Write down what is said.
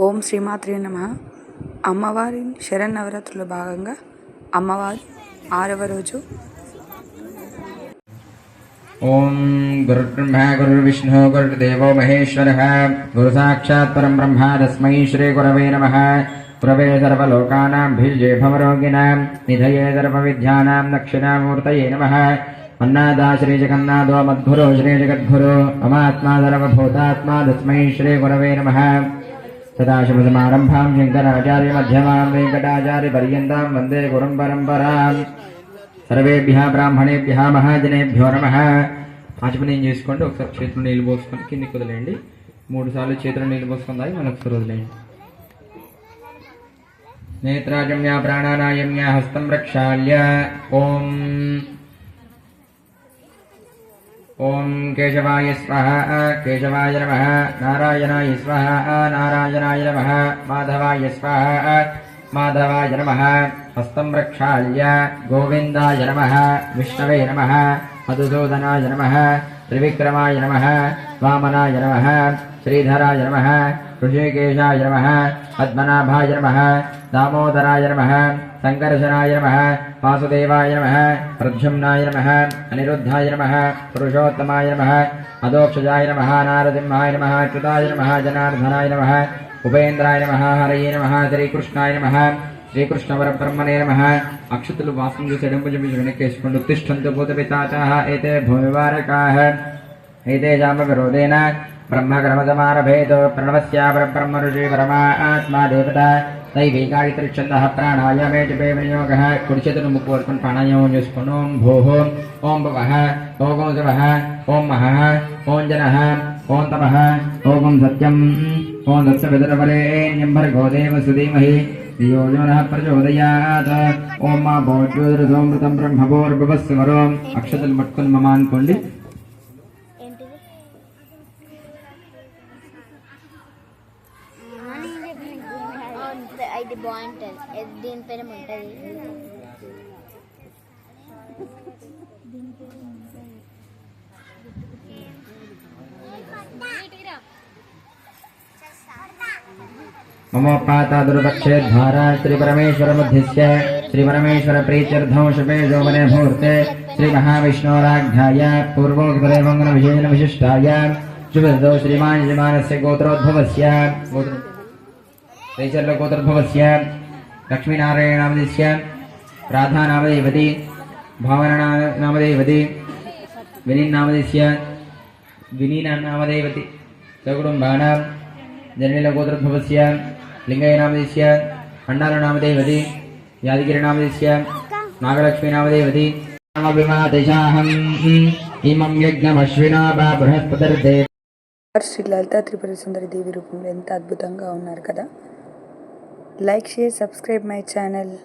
ఓం శ్రీమాత్రే నమ అమ్మవారి శరన్నవరాత్రుల భాగంగా అమ్మవారి ఆరవ రోజు ॐ गुरुर्ब्रह्मा गुरुर्विष्णुः गुरुर्देवो महेश्वरः गुरुसाक्षात् परं ब्रह्म तस्मै श्रीगुरवे नमः गुरवे सर्वलोकानां भिर्जे भवरोगिणां निधये सर्वविद्यानां दक्षिणामूर्तये नमः अन्नादा श्रीजगन्नाथो मद्गुरो श्रीजगद्गुरो ममात्मा सर्वभूतात्मा तस्मै श्रीगुरवे नमः सदाशिवसमारम्भां शङ्कराचार्यमध्यमां वेङ्कटाचार्यपर्यन्तां वन्दे गुरुं परम्पराम् సర్వేభ్య బ్రాహ్మణేభ్య మహాజనేభ్యో నమ ఆచమనం చేసుకోండి ఒకసారి చేతులు నీళ్ళు పోసుకొని కిందికి వదిలేయండి మూడు సార్లు చేతులు నీళ్ళు పోసుకొని దాగి మళ్ళీ ఒకసారి వదిలేయండి నేత్రాజమ్య ప్రాణానాయమ్య హస్తం ప్రక్షాళ్య ఓం ఓం కేశవాయ స్వహ కేశవాయ నమ నారాయణాయ స్వహ నారాయణాయ నమ మాధవాయ స్వహ మాధవాయ నమ హస్తం ప్రక్షాళ్య గోవిందాయ నమ విష్ణవే నమ మధుసూదనాయ నమ త్రివిక్రమాయ నమ వామనాయ నమ శ్రీధరాయ నమ ఋషికేశాయ నమ పద్మనాభాయ నమ దామోదరాయ నమ సంకర్షణాయ నమ వాసుదేవాయ నమ ప్రద్యుమ్నాయ నమ అనిరుద్ధాయ నమ పురుషోత్తమాయ నమ అదోక్షజాయ నమ నారసింహాయ నమ అచ్యుతాయ నమ జనార్దనాయ నమ ఉపేంద్రాయ నమ హరయే నమ శ్రీకృష్ణాయ నమ శ్రీకృష్ణ పరబ్రహ్మణే నమ అక్షతులు వాసం చేసి ఎడంపు చెప్పి వెనక్కేసుకోండి ఉత్తిష్టంతు భూతపితాచాః ఏతే భూమివారకాః एते जामविरोधेन ब्रह्मकर्मसमारभेतो प्रणवस्या परब्रह्म ऋषि परमा आत्मा देवता दैवैकायितृच्छन्दः प्राणायामे जपे विनियोगः కుడిచేతులు ముక్కు వరకు ప్రాణాయామం చేసుకోండి ఓం భూః ఓం భవః ఓం శివః ఓం మహః ఓం జనః ఓం తపః ఓం సత్యం ఓం దత్తవిదరవరేణ్యం భర్గో దేవసు ధీమహి ధియో యో నః ప్రచోదయాత్ ఓం మా భోజ్యోతిరసోమృతం బ్రహ్మభోర్భవస్వరో అక్షతలు ఇది బాగుంటుంది ఇది దీనిపైన ఉంటుంది ममोपातादुर्पक्षे धारा श्रीपरमेश्वरमध्यस्य श्रीपरमेश्वरप्रीत्यर्थं शुभेजो वने मुहूर्ते श्रीमहाविष्णोराध्याय पूर्वोक्तदेवङ्गनविशेषण विशिष्टाय शुभदो श्रीमान् श्रीमानस्य गोत्रोद्भवस्य गोत्र त्रैचर्यगोत्रोद्भवस्य लक्ष्मीनारायणनामदेस्य राधानामदेवति भावनानामदेवति विनीन्नामदेस्य विनीनामदेवति सकुटुम्बानां जननीलगोत्रोद्भवस्य लिङ्गयनामदेस्य अण्डालनामदेवति यादगिरिनामदेस्य नागलक्ष्मीनामदेवति नामभिमादिशाहम् इमं यज्ञमश्विना वा बृहस्पतिर्देव శ్రీ లలితా త్రిపుర సుందరి దేవి రూపంలో ఎంత అద్భుతంగా ఉన్నారు కదా Like, share, subscribe my channel.